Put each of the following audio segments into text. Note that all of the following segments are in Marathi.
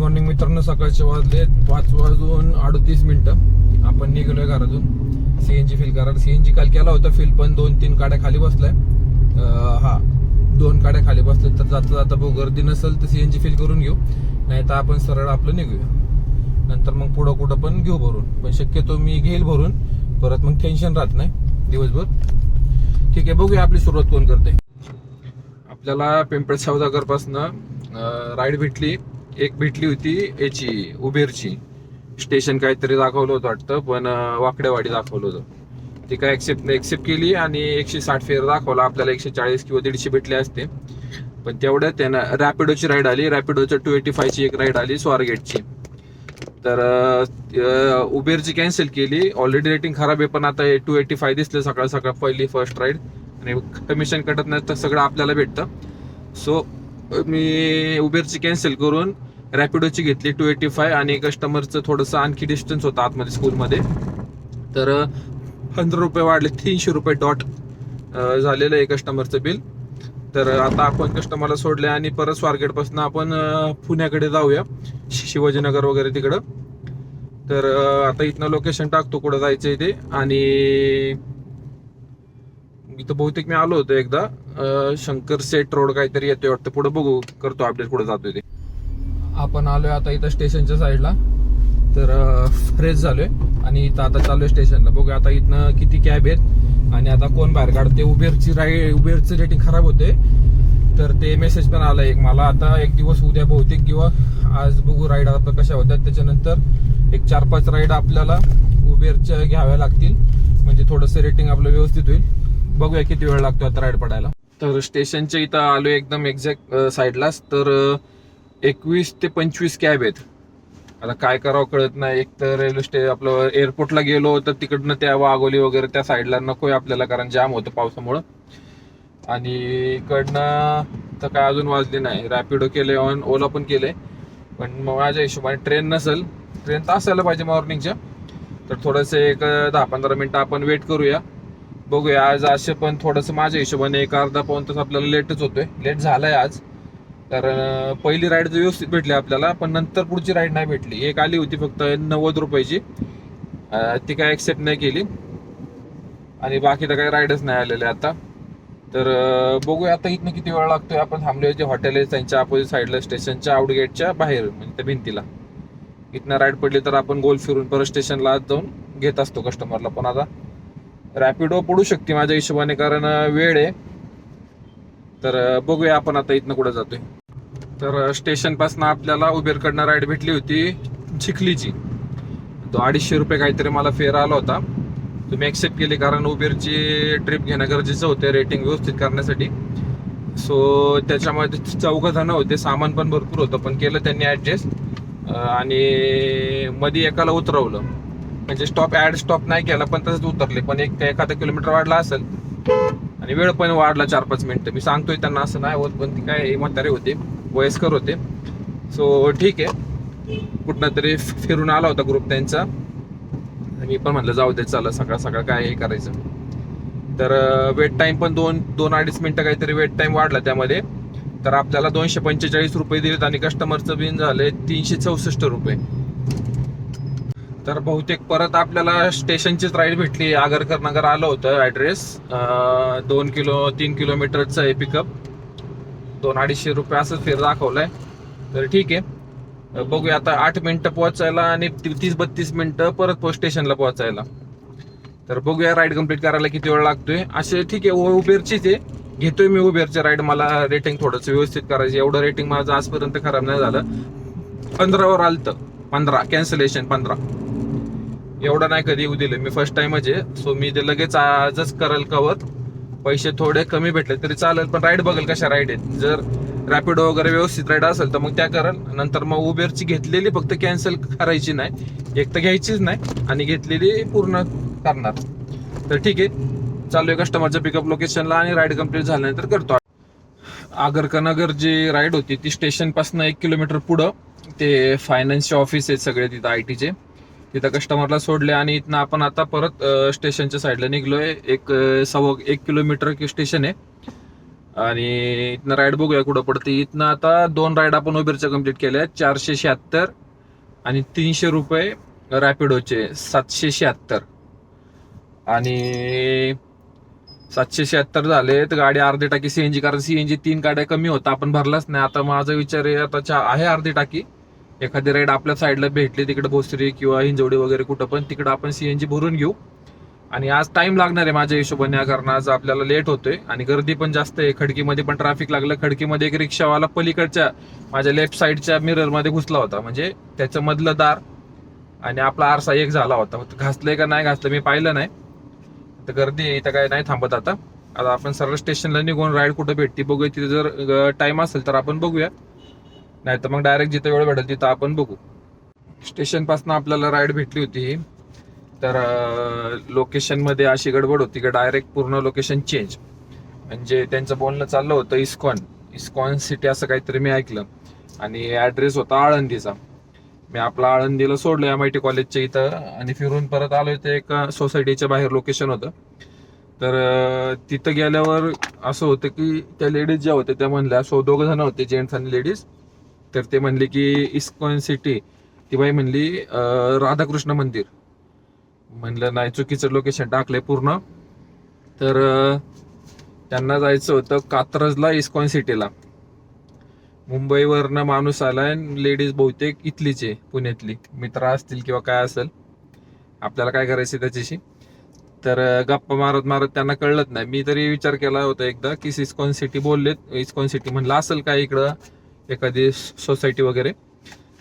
मॉर्निंग मित्रांनो सकाळचे वाजले पाच वाजून अडतीस मिनिटं. आपण निघलोय घरातून. सीएनजी फिल करायला. सीएनजी काल केला होता फिल पण दोन तीन काड्या खाली बसलाय. हा दोन काड्या खाली बसल्या तर जाता जाता भाऊ गर्दी नसेल तर सीएनजी फिल करून घेऊ. नाही तर आपण सरळ आपलं निघूया. नंतर मग पुढं कुठं पण घेऊ भरून. पण शक्यतो मी घेईल भरून. परत मग टेन्शन राहत नाही. दिवसभर. ठीक आहे बघूया आपली सुरुवात कोण करते आपल्याला पिंपळ सौदागरपासनं राईड भेटली. एक भेटली होती याची उबेरची. स्टेशन काहीतरी दाखवलं होतं वाटतं पण वाकडेवाडी दाखवलं होतं. ती काय एक्सेप्ट एक्सेप्ट केली आणि एकशे साठ फेर दाखवला. आपल्याला एकशे चाळीस किंवा दीडशे भेटले असते. पण तेवढ्यात त्यांना रॅपिडोची राईड आली. रॅपिडोच्या टू एटी फायची एक राईड आली स्वारगेटची तर उबेरची कॅन्सल केली. ऑलरेडी रेटिंग खराब आहे पण आता टू एटी फाय दिसलं सकाळ सकाळ पहिली फर्स्ट राईड आणि कमिशन कटत नाही तर सगळं आपल्याला भेटतं. सो मी उबेरची कॅन्सल करून रॅपिडोची घेतली टू एटी फाय आणि कस्टमरचं थोडंसं आणखी डिस्टन्स होतं आतमध्ये स्कूलमध्ये तर पंधरा रुपये वाढले तीनशे रुपये डॉट झालेलं आहे कस्टमरचं बिल तर आता आपण कस्टमरला सोडले आणि परत स्वारगेटपासून आपण पुण्याकडे जाऊया. शिवाजीनगर वगैरे तिकडं. तर आता इथनं लोकेशन टाकतो कुठं जायचं ते. आणि इथं बहुतेक मी आलो होतो एकदा. शंकर सेट रोड काहीतरी येतोय वाटतं. पुढे बघू करतो अपडेट कुठं जातोय ते. आपण आलोय आता इथं स्टेशनच्या साईडला. तर फ्रेश झालोय आणि इथं आता चालू आहे स्टेशनला. बघूया आता इथनं किती कॅब आहेत आणि आता कोण बाहेर काढते उबेरची राईड उबेरचं रेटिंग खराब होते तर ते मेसेज पण आला एक मला. आता एक दिवस उद्या बहुतेक किंवा आज बघू राईड आता कशा होत्या. त्याच्यानंतर एक चार पाच राईड आपल्याला उबेरच्या घ्याव्या लागतील. म्हणजे थोडंसं रेटिंग आपलं व्यवस्थित होईल. बघूया किती वेळ लागतो आता राईड पडायला. तर स्टेशनच्या इथं आलो एकदम एक्झॅक्ट साईडलाच तर एकवीस ते पंचवीस कॅब आहेत. आता काय करावं कळत नाही. एक तर रेल्वे स्टे आपलं एअरपोर्टला गेलो तर तिकडनं त्या वाघोली वगैरे त्या साईडला नकोय आपल्याला कारण जाम होतं पावसामुळं. आणि इकडनं तर काय अजून वाजले नाही. रॅपिडो केले ऑन ओला पण केले पण मग माझ्या हिशोबाने ट्रेन नसेल ट्रेन तर असायला पाहिजे मॉर्निंगच्या तर थोडंसं एक दहा पंधरा मिनटं आपण वेट करूया. बघूया. आज असे पण थोडंसं माझ्या हिशोबाने एक अर्धा पाऊन तास आपल्याला लेटच होतोय. लेट झालाय आज. कारण पहिली राईड व्यवस्थित भेटली आपल्याला पण नंतर पुढची राईड नाही भेटली. एक आली होती फक्त नव्वद रुपयाची. ती काय ॲक्सेप्ट नाही केली. आणि बाकी तर काही राईडच नाही आलेले आता. तर बघूया आता इथनं किती वेळ लागतोय. आपण थांबलोय जे हॉटेल आहे त्यांच्या अपोजिट साईडला स्टेशनच्या आउटगेटच्या बाहेर म्हणजे त्या भिंतीला. इथनं राईड पडली तर आपण गोल फिरून परत स्टेशनला जाऊन घेत असतो कस्टमरला पण आता रॅपिडो पडू शकते माझ्या हिशोबाने कारण वेळ आहे. तर बघूया आपण आता इथनं कुठं जातोय. तर स्टेशनपासून आपल्याला उबेरकडनं राईड भेटली होती चिखलीची. तो अडीचशे रुपये काहीतरी मला फेअर आला होता. तुम्ही ॲक्सेप्ट केली कारण उबेरची ट्रिप घेणं गरजेचं होते रेटिंग व्यवस्थित करण्यासाठी. सो त्याच्यामध्ये चौघं जण होते सामान पण भरपूर होतं पण केलं त्यांनी ॲडजस्ट आणि मध्ये एकाला उतरवलं. म्हणजे स्टॉप ॲड स्टॉप नाही केला पण तसंच उतरले. पण एक एखादा किलोमीटर वाढला असेल. आणि वेळ पण वाढला चार पाच मिनिटं. मी सांगतोय त्यांना असं नाही होत पण ती काय म्हातारे होते. वयस्कर होते. सो ठीक आहे. कुठं तरी फिरून आला होता ग्रुप त्यांचा. मी पण म्हटलं जाऊ दे चला सकाळ सकाळ काय हे करायचं. तर वेट टाईम पण दोन दोन अडीच मिनिटं काहीतरी वेट टाइम वाढला त्यामध्ये. तर आपल्याला दोनशे पंचेचाळीस रुपये दिलेत आणि कस्टमरचं बिल झाले तीनशे चौसष्ट रुपये. तर बहुतेक परत आपल्याला स्टेशनचीच राईड भेटली. आगरकर नगर आलं होतं ऍड्रेस दोन किलो तीन किलोमीटरचं आहे पिकअप दोन अडीचशे रुपये असं फेर दाखवलंय. तर ठीक आहे. बघूया आता आठ मिनिटं पोहोचायला आणि ती- तीस बत्तीस मिनिटं परत पोस्ट स्टेशनला पोहोचायला. तर बघूया राईड कंप्लीट करायला किती वेळ लागतोय. असे ठीक आहे उबेरचीच आहे. घेतोय मी उबेरचे राईड मला रेटिंग थोडंसं व्यवस्थित करायचं. एवढं रेटिंग माझं आजपर्यंत खराब नाही झालं. पंधरावर आलतं. पंधरा कॅन्सलेशन पंधरा. एवढं नाही कधी येऊ दिलं. मी फर्स्ट टाइमच आहे. सो मी ते लगेच आजच करेल कवर पैसे थोडे कमी भेटले तरी चालेल पण राईड बघेल कशा राईड आहेत. जर रॅपिडो वगैरे व्यवस्थित राईड असेल तर मग त्या करेल नंतर मग उबेरची घेतलेली फक्त कॅन्सल करायची नाही. एक तर घ्यायचीच नाही आणि घेतलेली पूर्ण करणार. तर ठीक आहे. चालू आहे कस्टमरच्या पिकअप लोकेशनला आणि राईड कंप्लीट झाल्यानंतर करतो आगरकनगर जी राईड होती ती स्टेशनपासून एक किलोमीटर पुढं. ते फायनान्सचे ऑफिस आहेत सगळे तिथं आय टीचे तिथं कस्टमरला सोडले आणि इथनं आपण आता परत स्टेशनच्या साईडला निघलोय. एक सव्वा एक किलोमीटर स्टेशन आहे. आणि इथनं राईड बघूया कुठं पडते. इथनं आता दोन राईड आपण उबेरच्या कंप्लीट केल्या. चारशे शहात्तर आणि तीनशे रुपये रॅपिडोचे सातशे शहात्तर. आणि सातशे शहात्तर झाले तर गाडी अर्धी टाकी सीएनजी कारण सीएनजी तीन गाड्या कमी होता. आपण भरलाच नाही. आता माझा विचार आहे आता आहे अर्धी टाकी. एखादी राईड आपल्या साईडला भेटली तिकडे भोसरी किंवा हिंजवडी वगैरे कुठं पण तिकडं आपण सीएनजी भरून घेऊ. आणि आज टाइम लागणार आहे माझ्या हिशोबाने या कारण आज आपल्याला लेट होतोय. आणि गर्दी पण जास्त आहे. खडकीमध्ये पण ट्रॅफिक लागलं. खडकीमध्ये एक रिक्षावाला पलीकडच्या माझ्या लेफ्ट साईडच्या मिररमध्ये घुसला होता. म्हणजे त्याचं मधलं दार आणि आपला आरसा एक झाला होता. घासलंय का नाही घासलं मी पाहिलं नाही. तर गर्दी आहे इथं काय नाही थांबत आता. आता आपण सरळ स्टेशनला निघून राईड कुठं भेटते बघूया. तिथे जर टाइम असेल तर आपण बघूया. नाही तर मग डायरेक्ट जिथं वेळ भेटेल तिथं आपण बघू. स्टेशनपासून आपल्याला राईड भेटली होती. ही तर लोकेशनमध्ये अशी गडबड होती की डायरेक्ट पूर्ण लोकेशन चेंज म्हणजे त्यांचं बोलणं चाललं होतं इस्कॉन. इस्कॉन सिटी असं काहीतरी मी ऐकलं. आणि ऍड्रेस होता आळंदीचा. मी आपला आळंदीला सोडलं एम आय टी कॉलेजच्या इथं आणि फिरून परत आलो ते एका सोसायटीच्या बाहेर लोकेशन होतं. तर तिथं गेल्यावर असं होतं की त्या लेडीज ज्या होत्या त्या म्हणल्या सो दोघं जण होते जेंट्स आणि लेडीज तर ते म्हणले की इस्कॉन सिटी ती बाई म्हणली राधाकृष्ण मंदिर. म्हणलं नाही चुकीचं लोकेशन टाकलंय पूर्ण. तर त्यांना जायचं होतं कात्रजला इस्कॉन सिटीला. मुंबईवरनं माणूस आलाय लेडीज बहुतेक इथलीच आहे पुण्यातली. मित्र असतील किंवा काय असेल. आपल्याला काय करायचं त्याच्याशी? तर गप्पा मारत मारत त्यांना कळलंच नाही. मी तरी विचार केला होता एकदा की इस्कॉन सिटी बोललेत. इस्कॉन सिटी म्हणलं असेल काय इकडं? एखादी सोसायटी वगैरे.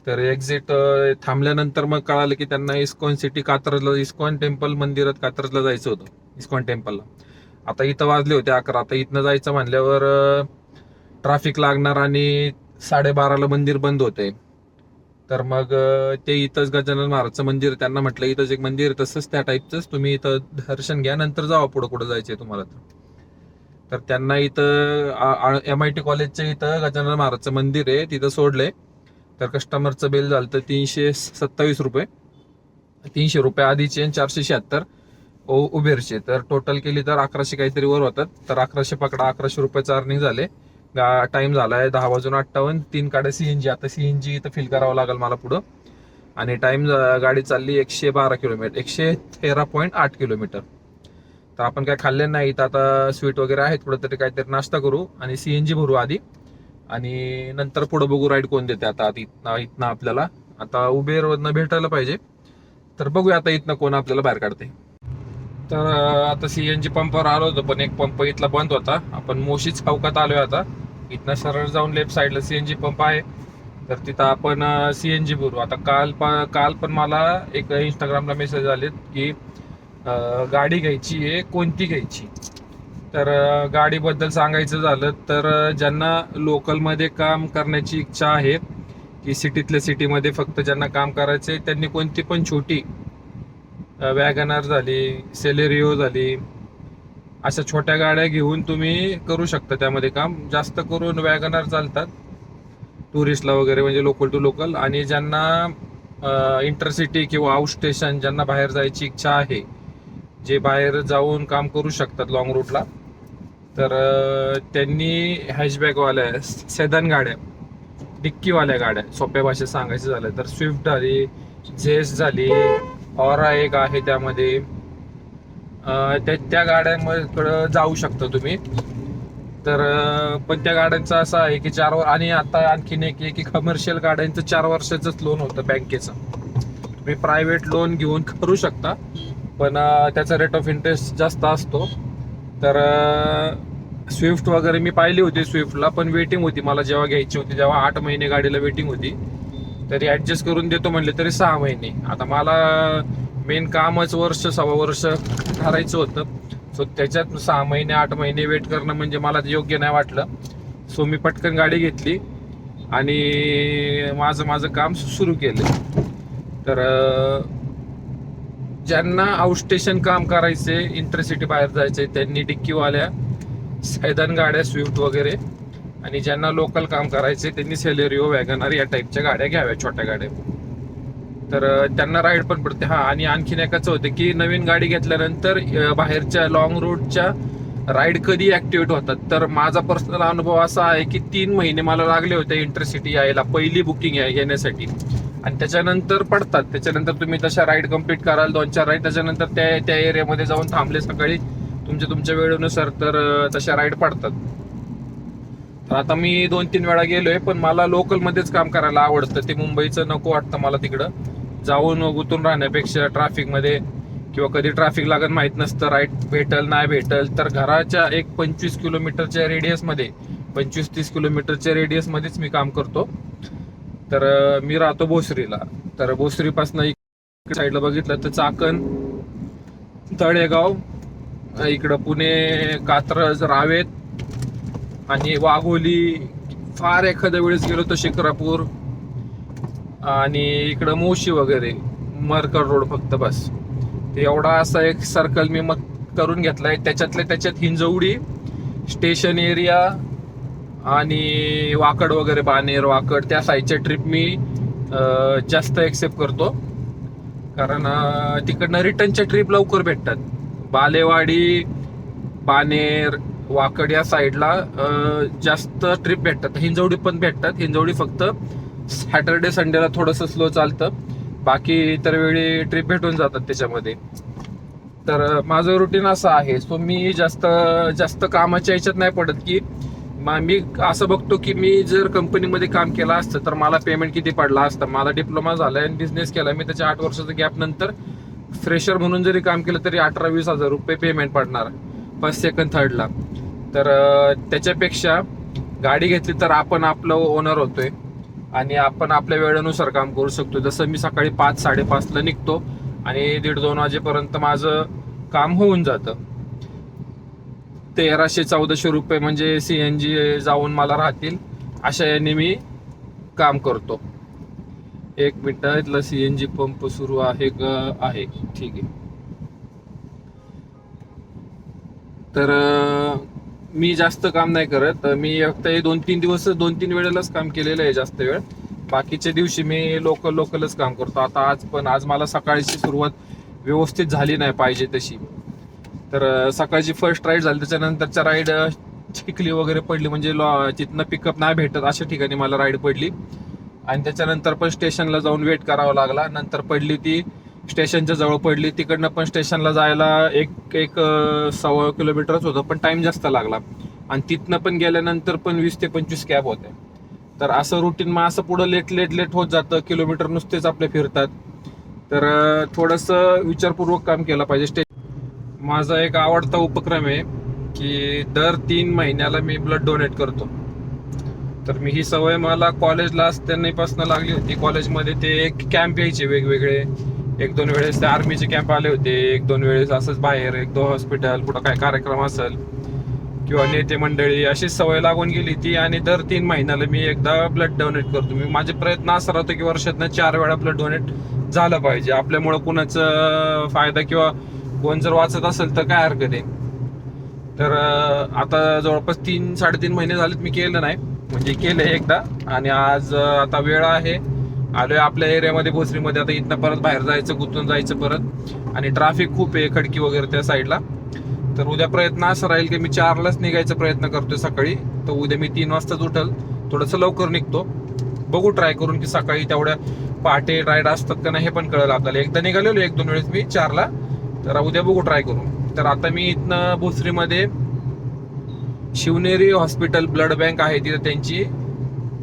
तर एक्झिट थांबल्यानंतर मग कळालं की त्यांना इस्कॉन सिटी कात्रजला इस्कॉन टेम्पल मंदिरात कात्रजला जायचं होतं इस्कॉन टेम्पलला आता इथं वाजले होते अकरा आता इथनं जायचं म्हणल्यावर ट्रॅफिक लागणार आणि साडेबाराला मंदिर बंद होते तर मग ते इथंच गजानन महाराजचं मंदिर त्यांना म्हटलं इथंच एक मंदिर तसंच त्या टाईपचंच तुम्ही इथं दर्शन घ्या नंतर जावा पुढं कुठं जायचं आहे तुम्हाला तर. तर त्यांना इथं एम आय टी कॉलेजच्या इथं गजानन महाराजचं मंदिर आहे तिथं सोडलंय तर कस्टमरचं बिल झालं तर तीनशे सत्तावीस रुपये. तीनशे रुपये आधीचे आणि चारशे शहात्तर ओ उबेरचे. तर टोटल केली तर अकराशे काहीतरी वर होतात. तर अकराशे पकडा अकराशे रुपयाचं अर्निंग झाले. टाइम आहे दहा वाजून अठ्ठावन्न तीन काड्या सीएनजी आता सीएनजी इथं फिल करावं लागेल मला पुढं. आणि टाइम गाडी चालली एकशे बारा किलोमीटर एकशे तेरा पॉईंट आठ किलोमीटर. तर आपण काय खाल्ले नाही. तर आता स्वीट वगैरे आहेत. कुठेतरी तरी काहीतरी नाश्ता करू आणि सीएनजी भरू आधी. आणि नंतर पुढे बघू राईड कोण देते आता इथनं इथनं आपल्याला. आता उबेरवरनं भेटायला पाहिजे. तर बघूया आता इथनं कोण आपल्याला बाहेर काढते. तर आता सीएनजी पंपावर आलो होतो पण एक पंप इथला बंद होता. आपण मोशीच चौकात आलोय आता. इथनं सरळ जाऊन लेफ्ट साईडला सीएनजी पंप आहे. तर तिथं आपण सीएनजी भरू. आता काल प- काल पण मला एक इंस्टाग्रामला मेसेज आलेत की गाडी घ्यायची आहे कोणती घ्यायची? तर गाडीबद्दल सांगायचं झालं तर ज्यांना लोकलमध्ये काम करण्याची इच्छा आहे की सिटीतल्या सिटीमध्ये फक्त ज्यांना काम करायचं आहे त्यांनी कोणती पण छोटी वॅगनार झाली सेलेरिओ झाली अशा छोट्या गाड्या घेऊन तुम्ही करू शकता त्यामध्ये काम. जास्त करून वॅगनार चालतात टुरिस्टला वगैरे म्हणजे लोकल टू लोकल. आणि ज्यांना इंटरसिटी किंवा आउट स्टेशन ज्यांना बाहेर जायची इच्छा आहे जे बाहेर जाऊन काम करू शकतात लॉंग रूटला तर त्यांनी हॅशबॅगवाल्या सेदन गाड्या डिक्कीवाल्या गाड्या सोप्या भाषेत सांगायचं झालं तर स्विफ्ट झाली झेस झाली ऑरा एक आहे त्यामध्ये. त्या गाड्यांकडं जाऊ शकता तुम्ही. तर पण त्या गाड्यांचं असं आहे की चार वर आणि आता आणखीन एक की कमर्शियल गाड्यांचं चार वर्षाचंच लोन होतं बँकेचं तुम्ही प्रायव्हेट लोन घेऊन करू शकता. पण त्याचा रेट ऑफ इंटरेस्ट जास्त असतो. तर स्विफ्ट वगैरे मी पाहिली होती स्विफ्टला पण वेटिंग होती मला जेव्हा घ्यायची होती तेव्हा आठ महिने गाडीला वेटिंग होती. तरी ॲडजस्ट करून देतो म्हणले तरी सहा महिने. आता मला मेन कामच वर्ष सव्वा वर्ष ठरायचं होतं. सो त्याच्यात सहा महिने आठ महिने वेट करणं म्हणजे मला योग्य नाही वाटलं. सो मी पटकन गाडी घेतली आणि माझं माझं काम सुरू केलं. तर ज्यांना आउटस्टेशन काम करायचे इंटरसिटी बाहेर जायचे त्यांनी डिक्कीवाल्या सैदान गाड्या स्विफ्ट वगैरे आणि ज्यांना लोकल काम करायचे त्यांनी सेलेरिओ वॅगनर या टाईपच्या गाड्या घ्याव्या छोट्या गाड्या. तर त्यांना राईड पण पडते. हा आणि आणखीन एकाचं होतं की नवीन गाडी घेतल्यानंतर बाहेरच्या लॉंग रूटच्या राईड कधी ऍक्टिव्हेट होतात? तर माझा पर्सनल अनुभव असा आहे की तीन महिने मला लागले होते इंटरसिटी यायला. पहिली बुकिंग येण्यासाठी. आणि त्याच्यानंतर पडतात. त्याच्यानंतर तुम्ही तशा राईड कंप्लीट कराल दोन चार राईड त्याच्यानंतर त्या त्या एरियामध्ये जाऊन थांबले सकाळी. तुमच्या तुमच्या वेळेनुसार तर तशा राईड पडतात. तर आता मी दोन तीन वेळा गेलोय पण मला लोकलमध्येच काम करायला आवडतं. ते मुंबईचं नको वाटतं मला तिकडं. जाऊन गुतून राहण्यापेक्षा ट्रॅफिकमध्ये किंवा कधी ट्रॅफिक लागत माहीत नसतं राईट भेटल नाही भेटल तर घराच्या एक पंचवीस किलोमीटरच्या रेडियसमध्ये पंचवीस तीस किलोमीटरच्या रेडियसमध्येच मी काम करतो. तर मी राहतो भोसरीला. तर भोसरीपासून इकडे साईडला बघितलं तर चाकण तळेगाव इकडं पुणे कात्रज रावेत आणि वाघोली. फार एखाद्या वेळेस गेलो तर शिक्रापूर आणि इकडं मोशी वगैरे मरकर रोड फक्त बस. ते एवढा असा एक सर्कल मी मग करून घेतलाय. त्याच्यातल्या त्याच्यात हिंजवडी स्टेशन एरिया आणि वाकड वगैरे बानेर वाकड त्या साईडच्या ट्रिप मी जास्त एक्सेप्ट करतो. कारण तिकडनं रिटर्नच्या ट्रिप लवकर भेटतात. बालेवाडी बानेर वाकड या साईडला जास्त ट्रिप भेटतात. हिंजवडी पण भेटतात. हिंजवडी फक्त सॅटर्डे संडेला थोडंसं स्लो चालतं. बाकी इतर वेळी ट्रिप भेटून जातात त्याच्यामध्ये. तर माझं रुटीन असं आहे. सो मी जास्त जास्त कामाच्या ह्याच्यात नाही पडत की मग मी असं बघतो की मी जर कंपनीमध्ये काम केलं असतं तर मला पेमेंट किती पडला असतं? मला डिप्लोमा झालाय आणि बिझनेस केला मी त्याच्या आठ वर्षाचा गॅप नंतर फ्रेशर म्हणून जरी काम केलं तरी अठरा वीस हजार रुपये पेमेंट पडणार फर्स्ट सेकंड थर्डला तर त्याच्यापेक्षा गाडी घेतली तर आपण आपलं ओनर होतोय आणि आपण आपल्या वेळेनुसार काम करू शकतो जसं मी सकाळी पाच साडेपाचला निघतो आणि दीड दोन वाजेपर्यंत माझं काम होऊन जातं. तेराशे चौदाशे रुपये म्हणजे सीएनजी जाऊन मला राहतील अशा याने मी काम करतो. एक मिनटं इथला सीएनजी पंप सुरू आहे ग आहे. ठीक आहे. तर मी जास्त काम नाही करत. मी फक्त हे दोन तीन दिवस दोन तीन वेळेलाच काम केलेलं आहे जास्त वेळ. बाकीच्या दिवशी मी लोकल लोकलच काम करतो. आता आज पण आज मला सकाळची सुरुवात व्यवस्थित झाली नाही पाहिजे तशी. तर सकाळची फर्स्ट राईड झाली. त्याच्यानंतरच्या राईड चिखली वगैरे पडली. म्हणजे लॉ- तिथनं पिकअप नाही भेटत. अशा ठिकाणी मला राईड पडली. आणि त्याच्यानंतर पण स्टेशनला जाऊन वेट करावा लागला. नंतर पडली ती. स्टेशनच्या जवळ पडली. तिकडनं पण स्टेशनला जायला एक एक सव्वा किलोमीटरच होतं. पण टाईम जास्त लागला. आणि तिथनं पण गेल्यानंतर पण वीस ते पंचवीस कॅब होते तर असं रुटीन मग असं पुढं लेट लेट लेट होत जातं. किलोमीटर नुसतेच आपले फिरतात. तर थोडंसं विचारपूर्वक काम केलं पाहिजे. स्टे माझा एक आवडता उपक्रम आहे की दर तीन महिन्याला मी ब्लड डोनेट करतो. तर मी ही सवय मला कॉलेजला असतानापासून लागली होती. कॉलेजमध्ये ते एक कॅम्प यायचे वेगवेगळे. एक दोन वेळेस ते आर्मीचे कॅम्प आले होते. एक दोन वेळेस असंच बाहेर एक दोन हॉस्पिटल कुठं काय कार्यक्रम असेल किंवा नेते मंडळी अशी सवय लागून गेली ती आणि दर तीन महिन्याला मी एकदा ब्लड डोनेट करतो. मी माझे प्रयत्न असा राहतो की वर्षातनं चार वेळा ब्लड डोनेट झालं पाहिजे. आपल्यामुळं कुणाचं फायदा किंवा कोण जर वाचत असेल तर काय हरकत आहे? तर आता जवळपास तीन साडेतीन महिने झालेत मी केलं नाही. म्हणजे केलं एकदा. आणि आज आता वेळ आहे. आलोय आपल्या एरियामध्ये भोसरीमध्ये. आता इथनं परत बाहेर जायचं गुंतून जायचं परत. आणि ट्रॅफिक खूप आहे खडकी वगैरे त्या साईडला तर उद्या प्रयत्न असा राहील की मी चारलाच निघायचा प्रयत्न करतोय सकाळी. तर उद्या मी तीन वाजताच उठल. थोडंसं लवकर निघतो. बघू ट्राय करून की सकाळी तेवढ्या पहाटे राईड असतात का नाही हे पण कळलं आपल्याला. एकदा निघालेलो एक दोन वेळेस मी चारला. तर उद्या बघू ट्राय करू तर आता मी इथनं भोसरीमध्ये शिवनेरी हॉस्पिटल ब्लड बँक आहे तिथं त्यांची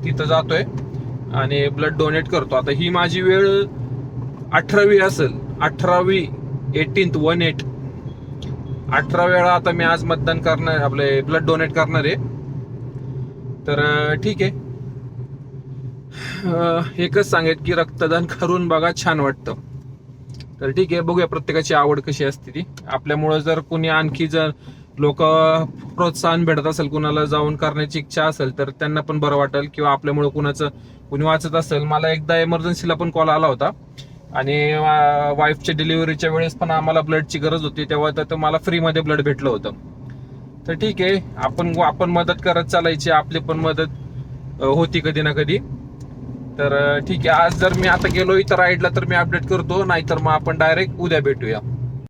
तिथं जातोय आणि ब्लड डोनेट करतो. आता ही माझी वेळ अठरावी असेल. अठरावी एटीन्थ वन एट अठरा वेळा आता मी आज मतदान करणार आपले ब्लड डोनेट करणार आहे. तर ठीक आहे. एकच सांगेल की रक्तदान करून बघा छान वाटतं. तर ठीक आहे बघूया प्रत्येकाची आवड कशी असते ती. आपल्यामुळं जर कोणी आणखी जर लोक प्रोत्साहन भेटत असेल कुणाला जाऊन करण्याची इच्छा असेल तर त्यांना पण बरं वाटेल किंवा आपल्यामुळं कुणाचं कुणी वाचत असेल. मला एकदा इमर्जन्सीला पण कॉल आला होता. आणि वाईफच्या डिलिव्हरीच्या वेळेस पण आम्हाला ब्लडची गरज होती. तेव्हा तर मला फ्रीमध्ये ब्लड भेटलं होतं. तर ठीक आहे आपण आपण मदत करत चालायची. आपली पण मदत होती कधी ना कधी. तर ठीक आहे. आज जर मी आता गेलो इथं राईडला तर मी अपडेट करतो. नाहीतर मग आपण डायरेक्ट उद्या भेटूया.